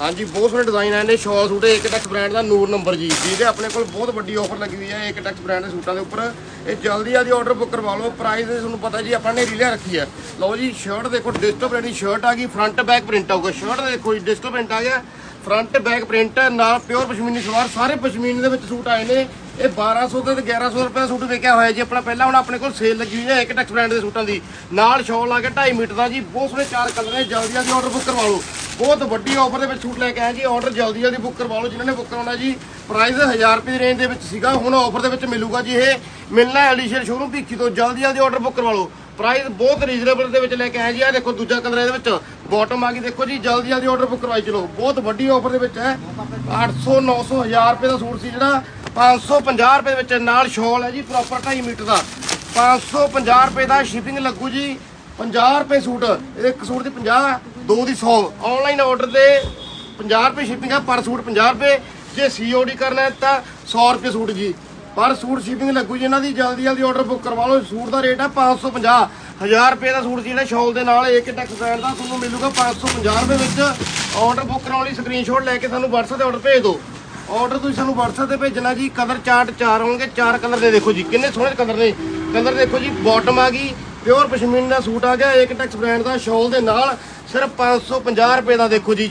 ਹਾਂਜੀ, ਬਹੁਤ ਸੋਹਣੇ ਡਿਜ਼ਾਈਨ ਆਏ ਨੇ। ਸ਼ਾਲ ਸੂਟ ਏਕ ਟੈਕਸ ਬ੍ਰਾਂਡ ਦਾ, ਨੂਰ ਨੰਬਰ ਜੀ। ਜਿਹਦੇ ਆਪਣੇ ਕੋਲ ਬਹੁਤ ਵੱਡੀ ਆਫਰ ਲੱਗੀ ਹੋਈ ਹੈ ਏਕ ਟੈਕਸ ਬ੍ਰਾਂਡ ਦੇ ਸੂਟਾਂ ਦੇ ਉੱਪਰ। ਇਹ ਜਲਦੀ ਜਲਦੀ ਆਰਡਰ ਬੁੱਕ ਕਰਵਾ ਲਓ। ਪ੍ਰਾਈਸ ਤੁਹਾਨੂੰ ਪਤਾ ਜੀ, ਆਪਾਂ ਨੇ ਰੀਲਿਆ ਰੱਖੀ ਹੈ ਲਓ ਜੀ ਸ਼ਰਟ ਦੇਖੋ ਡਿਜੀਟਲ ਪ੍ਰਿੰਟ ਸ਼ਰਟ ਆ ਗਈ ਫਰੰਟ ਬੈਕ ਪ੍ਰਿੰਟ ਆਊਗਾ। ਸ਼ਰਟ ਦੇਖੋ ਜੀ ਡਿਜੀਟਲ ਪ੍ਰਿੰਟ ਆ ਗਿਆ। ਫਰੰਟ ਬੈਕ ਪ੍ਰਿੰਟ ਨਾਲ ਪਿਓਰ ਪਸ਼ਮੀਨੀ ਸਲਵਾਰ, ਸਾਰੇ ਪਸ਼ਮੀਨੀ ਦੇ ਵਿੱਚ ਸੂਟ ਆਏ ਨੇ। ਇਹ 1200 ਤੇ 1100 ਰੁਪਏ ਦਾ ਸੂਟ ਵੇਖਿਆ ਹੋਇਆ ਜੀ। ਆਪਣਾ ਪਹਿਲਾਂ ਹੁਣ ਆਪਣੇ ਕੋਲ ਸੇਲ ਲੱਗੀ ਹੋਈ ਹੈ, ਇੱਕ ਟੈਕਸ ਬ੍ਰਾਂਡ ਦੇ ਸੂਟਾਂ ਦੀ। ਨਾਲ ਸ਼ਾਲ ਲਾ ਕੇ 2.5 ਮੀਟਰ ਦਾ ਜੀ। ਬਹੁਤ ਸੋਹਣੇ ਚਾਰ ਕਲਰ ਨੇ, ਜਲਦੀ ਜਲਦੀ ਆਰਡਰ ਬੁੱਕ ਕਰਵਾ ਲਓ। ਬਹੁਤ ਵੱਡੀ ਆਫਰ ਦੇ ਵਿੱਚ ਸੂਟ ਲੈ ਕੇ ਆਏ ਜੀ। ਆਰਡਰ ਜਲਦੀ ਜਲਦੀ ਬੁੱਕ ਕਰਵਾ ਲਓ, ਜਿਨ੍ਹਾਂ ਨੇ ਬੁੱਕ ਕਰਾਉਣਾ ਜੀ। ਪ੍ਰਾਈਸ 1000 ਰੁਪਏ ਦੀ ਰੇਂਜ ਦੇ ਵਿੱਚ ਸੀਗਾ। ਹੁਣ ਆਫਰ ਦੇ ਵਿੱਚ ਮਿਲੂਗਾ ਜੀ ਇਹ। ਮਿਲਣਾ ਹੈ ਅਲੀਸ਼ਰ ਸ਼ੋਰੂਮ ਭੀਖੀ ਤੋਂ। ਜਲਦੀ ਜਲਦੀ ਆਰਡਰ ਬੁੱਕ ਕਰਵਾ ਲਓ। ਪ੍ਰਾਈਸ ਬਹੁਤ ਰੀਜ਼ਨੇਬਲ ਦੇ ਵਿੱਚ ਲੈ ਕੇ ਆਏ ਜੀ। ਆ ਦੇਖੋ ਦੂਜਾ ਕਲਰ ਇਹਦੇ ਵਿੱਚ ਬਾਟਮ ਆ ਗਈ। ਦੇਖੋ ਜੀ, ਜਲਦੀ ਜਲਦੀ ਆਰਡਰ ਬੁੱਕ ਕਰਵਾਈ ਚਲੋ। ਬਹੁਤ ਵੱਡੀ ਆਫਰ ਦੇ ਵਿੱਚ ਹੈ। 800 900 1000 ਰੁਪਏ ਦਾ ਸੂਟ ਸੀ ਜਿਹੜਾ। 550 ਰੁਪਏ ਦੇ ਵਿੱਚ ਨਾਲ ਸ਼ਾਲ ਹੈ ਜੀ ਪ੍ਰੋਪਰ 2.5 ਮੀਟਰ ਦਾ। 550 ਰੁਪਏ ਦਾ ਸ਼ਿਪਿੰਗ ਲੱਗੂ ਜੀ। 50 ਰੁਪਏ ਸੂਟ। ਇੱਕ ਸੂਟ ਦੀ 50 ਦੋ ਦੀ 100 ਆਨਲਾਈਨ ਆਰਡਰ ਦੇ 50 ਰੁਪਏ ਸ਼ਿਪਿੰਗ ਹੈ ਪਰ ਸੂਟ 50 ਰੁਪਏ। ਜੇ ਸੀਓਡੀ ਕਰਨਾ ਹੈ ਤਾਂ 100 ਰੁਪਏ ਸੂਟ ਜੀ। ਪਰ ਸੂਟ ਸ਼ਿਪਿੰਗ ਲੱਗੂ ਜੀ ਇਹਨਾਂ ਦੀ, ਜਲਦੀ ਜਲਦੀ ਆਰਡਰ ਬੁੱਕ ਕਰਵਾ ਲਓ। ਸੂਟ ਦਾ ਰੇਟ ਹੈ 550 1000 ਰੁਪਏ ਦਾ ਸੂਟ ਸੀ ਜਿਹੜਾ ਸ਼ਾਲ ਦੇ ਨਾਲ, ਇੱਕ ਟੈਕਸ ਬ੍ਰਾਂਡ ਦਾ ਤੁਹਾਨੂੰ ਮਿਲੂਗਾ 550 ਰੁਪਏ ਵਿੱਚ। ਆਰਡਰ ਬੁੱਕ ਕਰਾਉਣ ਲਈ ਸਕਰੀਨਸ਼ਾਟ ਲੈ ਕੇ ਸਾਨੂੰ WhatsApp ਤੇ ਆਰਡਰ ਭੇਜ ਦਿਓ। ਆਰਡਰ ਤੁਸੀਂ ਸਾਨੂੰ WhatsApp ਤੇ ਭੇਜਣਾ ਜੀ। ਕਲਰ ਚਾਰਟ ਚਾਰ ਹੋਣਗੇ, ਚਾਰ ਕਲਰ ਦੇ ਦੇਖੋ ਜੀ। ਕਿੰਨੇ ਸੋਹਣੇ ਕਲਰ ਨੇ। ਕਲਰ ਦੇਖੋ ਜੀ ਬਾਟਮ ਆ ਗਈ। ਪਿਓਰ ਪਸ਼ਮੀਨਾ ਦਾ ਸੂਟ ਆ ਗਿਆ। ਇੱਕ ਟੈਕਸ ਬ੍ਰਾਂਡ ਦਾ ਸ਼ਾਲ ਦੇ ਨਾਲ ਸਿਰਫ 550 ਰੁਪਏ ਦਾ ਦੇਖੋ ਜੀ